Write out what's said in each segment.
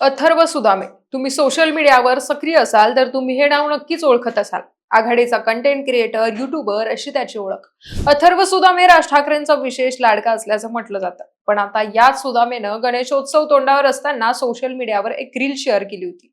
अथर्व सुदामे. तुम्ही सोशल मीडियावर सक्रिय असाल तर तुम्ही हे नाव नक्कीच ओळखत असाल. आघाडीचा कंटेंट क्रिएटर युट्यूबर अशी त्याची ओळख. अथर्व सुदामे राज ठाकरेंचा विशेष लाडका असल्याचं म्हटलं जातं. पण आता याच सुदामेनं गणेशोत्सव तोंडावर असताना सोशल मीडियावर एक रील शेअर केली होती.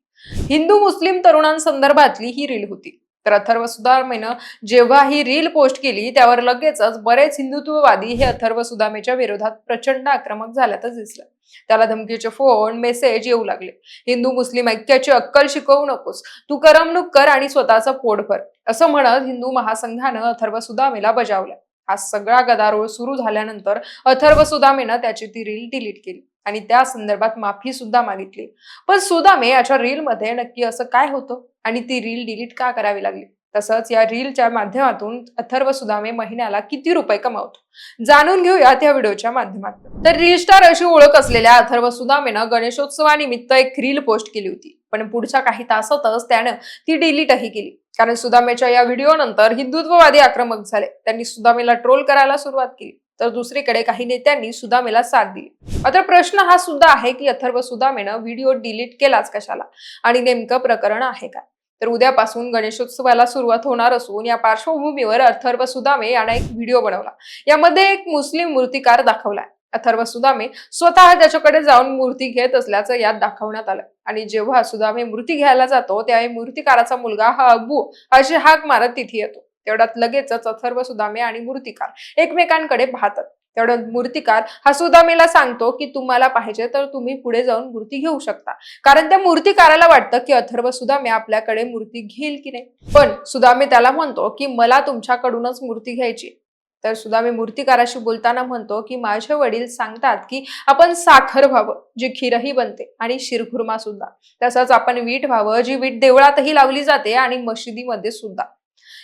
हिंदू मुस्लिम तरुणांसंदर्भातली ही रील होती. तर अथर्व सुदामेनं जेव्हा ही रील पोस्ट केली त्यावर लगेचच बरेच हिंदुत्ववादी हे अथर्व सुदामेच्या विरोधात प्रचंड आक्रमक झाल्याचं दिसलं. त्याला धमकीचे फोन मेसेज येऊ लागले. हिंदू मुस्लिम ऐक्याची अक्कल शिकवू नकोस. तू करमणूक कर आणि स्वतःचा पोट भर. असं म्हणत हिंदू महासंघानं अथर्व सुदामेला बजावलं. हा सगळा गदारोळ सुरू झाल्यानंतर अथर्व सुदामेनं त्याची ती रील डिलीट केली आणि त्या संदर्भात माफी सुद्धा मागितली. पण सुदामे याच्या रील मध्ये नक्की असं काय होतं? आणि ती रील डिलीट का करावी लागली? तसंच या रीलच्या माध्यमातून अथर्व सुदामे महिन्याला किती रुपये कमावतो? जाणून घेऊयात या व्हिडिओच्या माध्यमातून. तर रील स्टार अशी ओळख असलेल्या अथर्व सुदामेनं गणेशोत्सवानिमित्त एक रील पोस्ट केली होती. पण पुढच्या काही तासातच त्यानं ती डिलीटही केली. कारण सुदामेच्या या व्हिडिओ नंतर हिंदुत्ववादी आक्रमक झाले. त्यांनी सुदामेला ट्रोल करायला सुरुवात केली. तर दुसरीकडे काही नेत्यांनी सुदामेला साथ दिली. मात्र प्रश्न हा सुद्धा आहे की अथर्व सुदामेनं व्हिडिओ डिलीट केलाच कशाला? आणि नेमकं प्रकरण आहे काय? तर उद्यापासून गणेशोत्सवाला सुरुवात होणार असून या पार्श्वभूमीवर अथर्व सुदामे यांना एक व्हिडिओ बनवला. यामध्ये एक मुस्लिम मूर्तिकार दाखवलाय. अथर्व सुदामे स्वतः त्याच्याकडे जाऊन मूर्ती घेत असल्याचं यात दाखवण्यात आलं. आणि जेव्हा सुदामे मूर्ती घ्यायला जातो त्यावेळी मूर्तिकाराचा मुलगा हा अब्बू अशी हाक मारत तिथे येतो. तेवढ्यात लगेचच अथर्व सुदामे आणि मूर्तिकार एकमेकांकडे पाहतात. तेवढ्यात मूर्तिकार हा सुदामेला सांगतो की तुम्हाला पाहिजे तर तुम्ही पुढे जाऊन मूर्ती घेऊ शकता. कारण त्या मूर्तिकाराला वाटतं की अथर्व सुदामे आपल्याकडे मूर्ती घेईल की नाही. पण सुदामे त्याला म्हणतो की मला तुमच्याकडूनच मूर्ती घ्यायची तर सुदामे मूर्तिकाराशी बोलताना म्हणतो की माझे वडील सांगतात की आपण साखर व्हावं जी खीरही बनते आणि शिरखुर्मा सुद्धा. तसंच आपण वीट व्हावं जी वीट देवळातही लावली जाते आणि मशिदीमध्ये सुद्धा.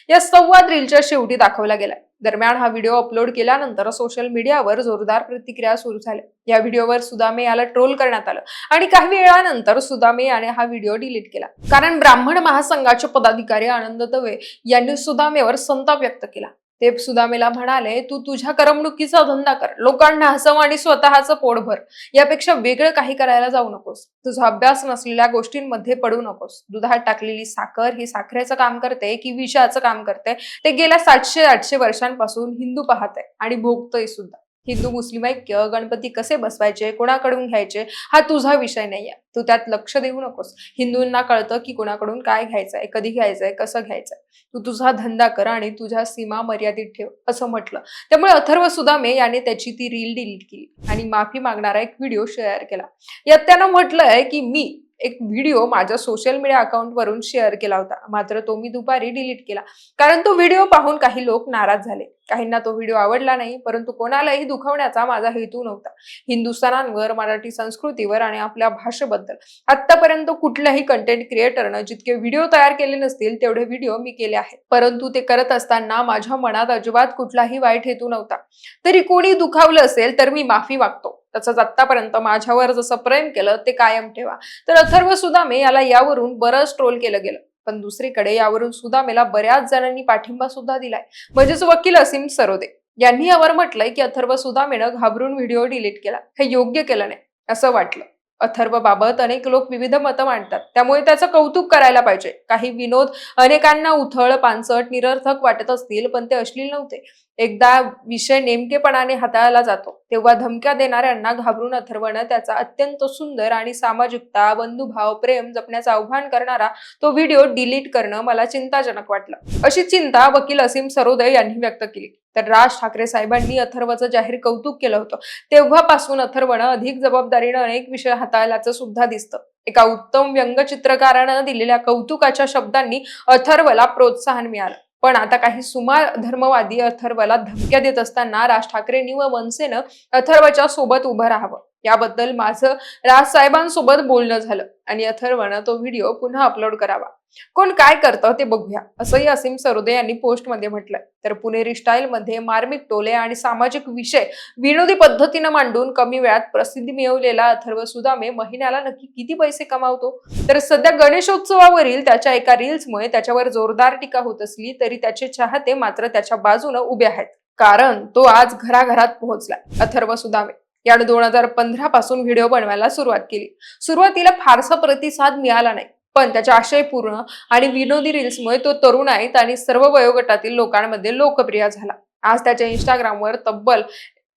या संवाद रीलच्या शेवटी दाखवला गेलाय. दरम्यान हा व्हिडिओ अपलोड केल्यानंतर सोशल मीडियावर जोरदार प्रतिक्रिया सुरू झाल्या. या व्हिडिओवर सुदामे याला ट्रोल करण्यात आलं आणि काही वेळानंतर सुदामे याने हा व्हिडिओ डिलीट केला. कारण ब्राह्मण महासंघाचे पदाधिकारी आनंद दवे यांनी सुदामेवर संताप व्यक्त केला. ते सुदामेला म्हणाले तू तुझ्या करमणुकीचा धंदा कर. लोकांना हसव आणि स्वतःचं पोट भर. यापेक्षा वेगळं काही करायला जाऊ नकोस. तुझा अभ्यास नसलेल्या गोष्टींमध्ये पडू नकोस. दुधात टाकलेली साखर ही साखरेचं काम करते की विषाचं काम करते? ते गेल्या सातशे आठशे वर्षांपासून हिंदू पाहत आहे आणि भोगतोय सुद्धा. हिंदू मुस्लिम ऐक्य गणपती कसे बसवायचे कोणाकडून घ्यायचे हा तुझा विषय नाहीये. तू त्यात लक्ष देऊ नकोस. हिंदूंना कळतं की कोणाकडून काय घ्यायचंय कधी घ्यायचंय कसं घ्यायचंय. तू तुझा धंदा कर आणि तुझ्या सीमा मर्यादित ठेव असं म्हटलं. त्यामुळे अथर्व सुदामे याने त्याची ती रील डिलीट केली आणि माफी मागणारा एक व्हिडिओ शेअर केला. यात त्यानं म्हटलंय की मी एक व्हिडिओ माझ्या सोशल मीडिया अकाउंटवरून शेअर केला होता. मात्र तो मी दुपारी डिलीट केला. कारण तो व्हिडिओ पाहून काही लोक नाराज झाले. काहींना तो व्हिडिओ आवडला नाही परंतु कोणालाही दुखवण्याचा माझा हेतू नव्हता. हिंदुस्थानांवर मराठी संस्कृतीवर आणि आपल्या भाषेबद्दल. आतापर्यंत कुठल्याही कंटेंट क्रिएटरनं जितके व्हिडिओ तयार केले नसतील तेवढे व्हिडिओ मी केले आहेत. परंतु ते करत असताना माझ्या मनात अजिबात कुठलाही वाईट हेतू नव्हता. तरी कोणी दुखावलं असेल तर मी माफी मागतो. तसंच आत्तापर्यंत माझ्यावर जसं प्रेम केलं ते कायम ठेवा. तर अथर्व सुदामे याला यावरून बरंच ट्रोल केलं गेलं. पण दुसरीकडे यावरून सुदामेला बऱ्याच जणांनी पाठिंबा सुद्धा दिलाय. म्हणजेच वकील असीम सरोदे यांनी यावर म्हटलंय की अथर्व सुदामेनं घाबरून व्हिडिओ डिलीट केला. हे योग्य केलं नाही असं वाटलं. अथर्व बाबत अनेक लोक विविध मतं मांडतात. त्यामुळे त्याचं कौतुक करायला पाहिजे. काही विनोद अनेकांना उथळ पानसट निरर्थक वाटत असतील पण ते अश्लील नव्हते. एकदा विषय नेमकेपणाने हाताळला जातो. तेव्हा धमक्या देणाऱ्यांना घाबरून अथर्वनं त्याचा अत्यंत सुंदर आणि सामाजिकता बंधुभाव प्रेम जपण्याचं आव्हान करणारा तो व्हिडिओ डिलीट करणं मला चिंताजनक वाटलं. अशी चिंता वकील असीम सरोदय यांनी व्यक्त केली. तर राज ठाकरे साहेबांनी अथर्वचं जाहीर कौतुक केलं होतं. तेव्हापासून अथर्वनं अधिक जबाबदारीनं अनेक विषय हाताळल्याचं सुद्धा दिसतं. एका उत्तम व्यंगचित्रकारानं दिलेल्या कौतुकाच्या शब्दांनी अथर्वला प्रोत्साहन मिळालं. पण आता काही सुमार धर्मवादी अथर्वला धमक्या देत असताना राज ठाकरेंनी व मनसेनं अथर्वच्या सोबत उभं राहावं. याबद्दल माझं राज साहेबांसोबत बोलणं झालं. आणि अथर्वनं तो व्हिडिओ पुन्हा अपलोड करावा. कोण काय करतं ते बघूया. असंही असीम सरोदे यांनी पोस्टमध्ये म्हटलंय. तर पुणेरी स्टाईलमध्ये मार्मिक टोले आणि सामाजिक विषय विनोदी पद्धतीनं मांडून कमी वेळात प्रसिद्धी मिळवलेला अथर्व सुदामे महिन्याला नक्की किती पैसे कमावतो? तर सध्या गणेशोत्सवावरील त्याच्या एका रील्समुळे त्याच्यावर जोरदार टीका होत असली तरी त्याचे चाहते मात्र त्याच्या बाजूनं उभे आहेत. कारण तो आज घराघरात पोहोचलाय. अथर्व सुदामे. यानं दोन हजार पंधरा पासून व्हिडिओ बनवायला सुरुवात केली. सुरुवातीला फारसा प्रतिसाद मिळाला नाही पण त्याच्या आशयपूर्ण आणि विनोदी रील्समुळे तो तरुण आहेत आणि सर्व वयोगटातील लोकांमध्ये लोकप्रिय झाला. आज त्याच्या इंस्टाग्रामवर तब्बल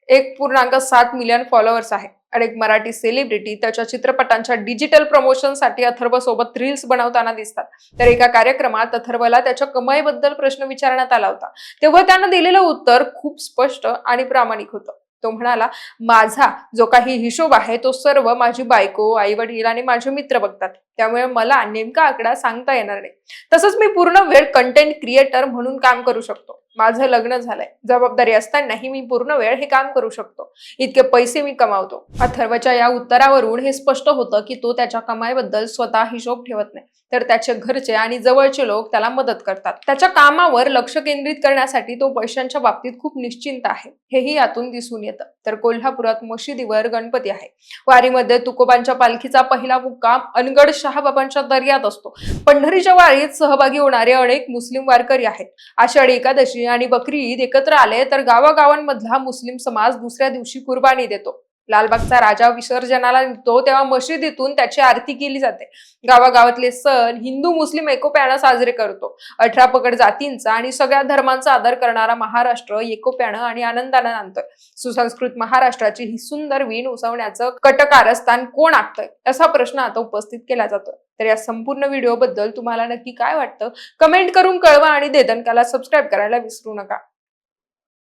एक पूर्णांक सात मिलियन फॉलोअर्स आहे आणि एक मराठी सेलिब्रिटी त्याच्या चित्रपटांच्या डिजिटल प्रमोशनसाठी अथर्व सोबत रील्स बनवताना दिसतात. तर एका कार्यक्रमात अथर्वला त्याच्या कमाईबद्दल प्रश्न विचारण्यात आला होता. तेव्हा त्यानं दिलेलं उत्तर खूप स्पष्ट आणि प्रामाणिक होतं. तो म्हणाला माझा जो काही हिशोब आहे तो सर्व माझी बायको आई वडील आणि माझे मित्र बघतात. त्यामुळे मला नेमका आकडा सांगता येणार नाही. तसंच मी पूर्ण वेळ कंटेंट क्रिएटर म्हणून काम करू शकतो. माझं लग्न झालंय. जबाबदारी असतानाही मी पूर्ण वेळ हे काम करू शकतो. इतके पैसे मी कमावतो. अथर्वच्या या उत्तरावरून हे स्पष्ट होतं की तो त्याच्या कमाईबद्दल स्वतः हिशोब ठेवत नाही. तर त्याचे घरचे आणि जवळचे लोक त्याला मदत करतात. त्याच्या कामावर लक्ष केंद्रित करण्यासाठी तो पैशांच्या बाबतीत खूप निश्चिंत आहे. हेही यातून दिसून येतं. तर कोल्हापुरात मशिदीवर गणपती आहे. वारीमध्ये तुकोबांच्या पालखीचा पहिला मुक्काम अनगड शहाबाबांच्या दर्यात असतो. पंढरीच्या वारीत सहभागी होणारे अनेक मुस्लिम वारकरी आहेत. आषाढी एकादशी आणि बकरी ईद एकत्र आले तर गावागावांमधला मुस्लिम समाज दुसऱ्या दिवशी कुर्बानी देतो. लालबागचा राजा विसर्जनाला निघतो तेव्हा मशिदीतून त्याची आरती केली जाते. गावागावातले सण हिंदू मुस्लिम एकोप्यानं साजरे करतो. अठरा पकड जातींचा आणि सगळ्या धर्मांचा आदर करणारा महाराष्ट्र एकोप्यानं आणि आनंदानं आणतोय सुसंस्कृत महाराष्ट्राची ही सुंदर वीण उसवण्याचं कटकारस्थान कोण आखतंय? असा प्रश्न आता उपस्थित केला जातोय. तर या संपूर्ण व्हिडिओ बद्दल तुम्हाला नक्की काय वाटतं? कमेंट करून कळवा आणि देदनकाला सबस्क्राईब करायला विसरू नका.